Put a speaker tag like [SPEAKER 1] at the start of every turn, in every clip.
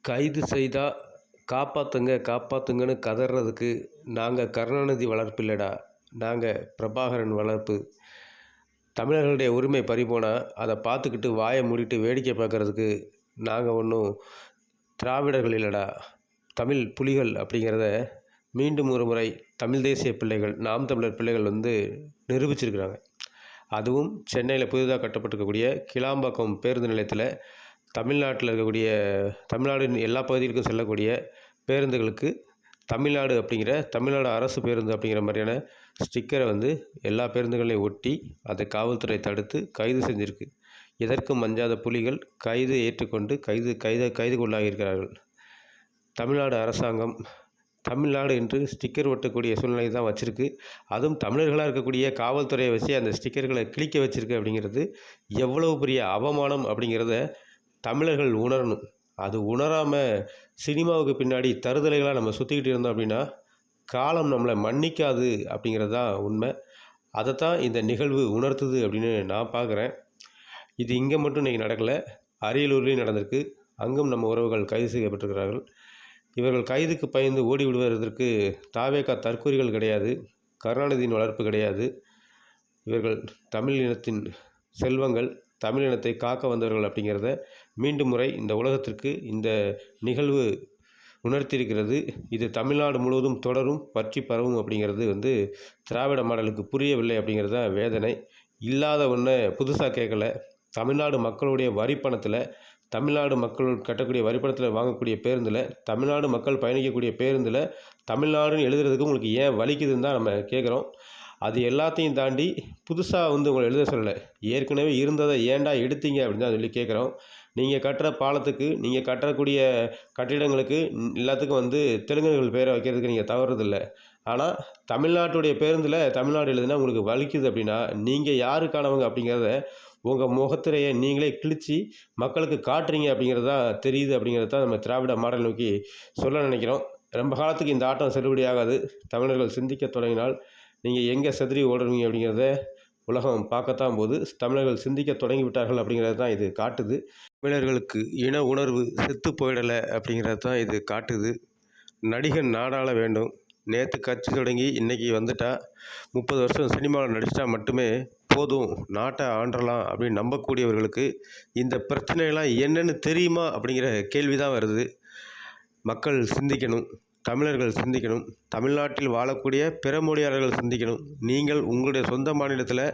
[SPEAKER 1] கைது செய்தால் காப்பாற்றுங்க காப்பாற்றுங்கன்னு கதறதுக்கு நாங்கள் கருணாநிதி வளர்ப்பு இல்லைடா. நாங்கள் பிரபாகரன் வளர்ப்பு. தமிழர்களுடைய உரிமை பறிபோனால் அதை பார்த்துக்கிட்டு வாயை மூடிட்டு வேடிக்கை பார்க்கறதுக்கு நாங்கள் ஒன்றும் திராவிடர்கள் இல்லைடா. தமிழ் புலிகள் அப்படிங்கிறத மீண்டும் ஒரு முறை தமிழ் தேசிய பிள்ளைகள் நாம் தமிழர் பிள்ளைகள் வந்து நிரூபிச்சிருக்கிறாங்க. அதுவும் சென்னையில் புதிதாக கட்டப்பட்டிருக்கக்கூடிய கிளாம்பாக்கம் பேருந்து நிலையத்தில் தமிழ்நாட்டில் இருக்கக்கூடிய தமிழ்நாடு எல்லா பகுதிகளுக்கும் செல்லக்கூடிய பேருந்துகளுக்கு தமிழ்நாடு அப்படிங்கிற தமிழ்நாடு அரசு பேருந்து அப்படிங்கிற மாதிரியான ஸ்டிக்கரை வந்து எல்லா பேருந்துகளையும் ஒட்டி அதை காவல்துறை தடுத்து கைது செஞ்சுருக்கு. எதற்கும் மஞ்சாத புலிகள் கைது ஏற்றுக்கொண்டு கைது கைது கைதுக்குள்ளாகியிருக்கிறார்கள் தமிழ்நாடு அரசாங்கம் தமிழ்நாடு என்று ஸ்டிக்கர் ஒட்டக்கூடிய சூழ்நிலை தான் வச்சுருக்கு. அதுவும் தமிழர்களாக இருக்கக்கூடிய காவல்துறையை வச்சு அந்த ஸ்டிக்கர்களை கிழிக்க வச்சுருக்கு அப்படிங்கிறது எவ்வளவு பெரிய அவமானம் அப்படிங்கிறத தமிழர்கள் உணரணும். அது உணராமல் சினிமாவுக்கு பின்னாடி தருதலைகளாக நம்ம சுற்றிக்கிட்டு இருந்தோம் அப்படின்னா காலம் நம்மளை மன்னிக்காது அப்படிங்கிறது தான் உண்மை. அதைத்தான் இந்த நிகழ்வு உணர்த்துது அப்படின்னு நான் பார்க்குறேன். இது இங்கே மட்டும் இன்றைக்கி நடக்கலை. அரியலூர்லேயும் நடந்திருக்கு. அங்கும் நம்ம உறவுகள் கைது செய்யப்பட்டிருக்கிறார்கள். இவர்கள் கைதுக்கு பயந்து ஓடி விடுவதற்கு தாவேக்கா தற்கூறிகள் கிடையாது. கருணாநிதியின் வளர்ப்பு கிடையாது. இவர்கள் தமிழ் இனத்தின் செல்வங்கள். தமிழ் இனத்தை காக்க வந்தவர்கள் அப்படிங்கிறத மீண்டும் முறை இந்த உலகத்திற்கு இந்த நிகழ்வு உணர்த்தியிருக்கிறது. இது தமிழ்நாடு முழுவதும் தொடரும் பற்றி பரவும் அப்படிங்கிறது வந்து திராவிட மாடலுக்கு புரியவில்லை அப்படிங்கிறது தான் வேதனை. இல்லாத ஒன்றை புதுசாக கேட்கல தமிழ்நாடு மக்களுடைய வரிப்பணத்தில் தமிழ்நாடு மக்கள் கட்டக்கூடிய வரிப்பணத்தில் வாங்கக்கூடிய பேருந்தில் தமிழ்நாடு மக்கள் பயணிக்கக்கூடிய பேருந்தில் தமிழ்நாடுன்னு எழுதுறதுக்கு உங்களுக்கு ஏன் வலிக்குதுன்னு தான் நம்ம கேட்குறோம் அது எல்லாத்தையும் தாண்டி புதுசாக வந்து உங்களை எழுத சொல்லலை. ஏற்கனவே இருந்ததை ஏன்டா எடுத்தீங்க அப்படின்னு தான் சொல்லி கேட்குறோம் நீங்கள் கட்டுற பாலத்துக்கு நீங்கள் கட்டக்கூடிய கட்டிடங்களுக்கு எல்லாத்துக்கும் வந்து தெலுங்கர்கள் பேரை வைக்கிறதுக்கு நீங்கள் தவறுறதில்லை ஆனால் தமிழ்நாட்டுடைய பேருந்தில் தமிழ்நாடு எழுதுனா உங்களுக்கு வலிக்குது அப்படின்னா நீங்கள் யாருக்கானவங்க அப்படிங்கிறத உங்கள் முகத்திரையை நீங்களே கிழித்து மக்களுக்கு காட்டுறீங்க அப்படிங்கிறது தான் தெரியுது அப்படிங்கிறது தான் நம்ம திராவிட மாடல் நோக்கி சொல்ல நினைக்கிறோம். ரொம்ப காலத்துக்கு இந்த ஆட்டம் செல்லுபடி ஆகாது தமிழர்கள் சிந்திக்க தொடங்கினால் நீங்கள் எங்கே செதறி ஓடுறீங்க அப்படிங்கிறத உலகம் பார்க்கத்தான் போது தமிழர்கள் சிந்திக்க தொடங்கி விட்டார்கள் அப்படிங்கிறது தான் இது காட்டுது. தமிழர்களுக்கு இன உணர்வு செத்து போயிடலை அப்படிங்கிறது தான் இது காட்டுது. நடிகன் நாடாள வேண்டும். நேற்று கட்சி தொடங்கி இன்றைக்கி வந்துட்டா முப்பது வருஷம் சினிமாவில் நடிச்சிட்டா மட்டுமே போதும் நாட்டை ஆண்டலாம் அப்படின்னு நம்பக்கூடியவர்களுக்கு இந்த பிரச்சனையெல்லாம் என்னென்னு தெரியுமா அப்படிங்கிற கேள்வி தான் வருது. மக்கள் சிந்திக்கணும். தமிழர்கள் சிந்திக்கணும். தமிழ்நாட்டில் வாழக்கூடிய பிற மொழியாளர்கள் சிந்திக்கணும். நீங்கள் உங்களுடைய சொந்த மாநிலத்தில்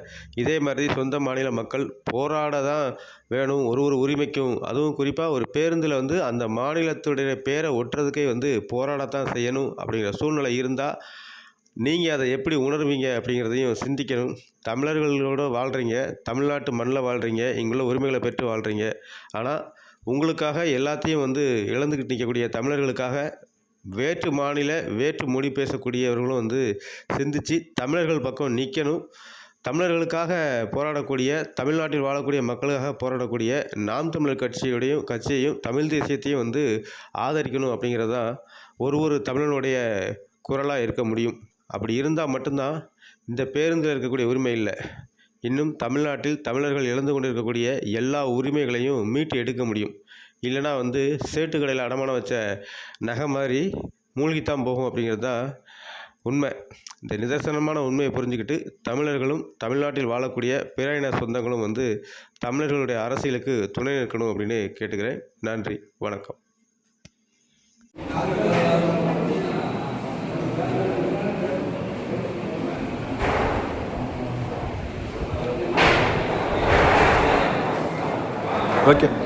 [SPEAKER 1] இதே மாதிரி சொந்த மாநில மக்கள் போராட தான் வேணும். ஒரு ஒரு உரிமைக்கும். அதுவும் குறிப்பாக ஒரு பேருந்தில் வந்து அந்த மாநிலத்துடைய பேரை ஒட்டுறதுக்கே வந்து போராடத்தான் செய்யணும் அப்படிங்கிற சூழ்நிலை இருந்தால் நீங்கள் அதை எப்படி உணர்வீங்க அப்படிங்கிறதையும் சிந்திக்கணும். தமிழர்களோட வாழ்கிறீங்க தமிழ்நாட்டு மண்ணில் வாழ்கிறீங்க இங்குள்ள உரிமைகளை பெற்று வாழ்கிறீங்க ஆனால் உங்களுக்காக எல்லாத்தையும் வந்து இழந்துக்கிட்டு நிற்கக்கூடிய தமிழர்களுக்காக வேற்று மாநில வேற்று மொழி பேசக்கூடியவர்களும் வந்து சிந்திச்சு தமிழர்கள் பக்கம் நிற்கணும் தமிழர்களுக்காக போராடக்கூடிய தமிழ்நாட்டில் வாழக்கூடிய மக்களுக்காக போராடக்கூடிய நாம் தமிழர் கட்சியுடையும் கட்சியையும் தமிழ் தேசியத்தையும் வந்து ஆதரிக்கணும் அப்படிங்கிறது தான் ஒரு ஒரு தமிழனுடைய குரலாக இருக்க முடியும். அப்படி இருந்தால் மட்டும்தான் இந்த பேருந்தில் இருக்கக்கூடிய உரிமை இல்லை. இன்னும் தமிழ்நாட்டில் தமிழர்கள் இழந்து கொண்டிருக்கக்கூடிய எல்லா உரிமைகளையும் மீட்டு எடுக்க முடியும். இல்லைனா வந்து சேட்டு கடையில் அடமானம் வச்ச நகை மாதிரி மூழ்கித்தான் போகும் அப்படிங்கிறது தான் உண்மை. இந்த நிதர்சனமான உண்மையை புரிஞ்சுக்கிட்டு தமிழர்களும் தமிழ்நாட்டில் வாழக்கூடிய பிற இன சொந்தங்களும் வந்து தமிழர்களுடைய அரசியலுக்கு துணை நிற்கணும் அப்படின்னு கேட்டுக்கிறேன். நன்றி வணக்கம்.
[SPEAKER 2] ஓகே.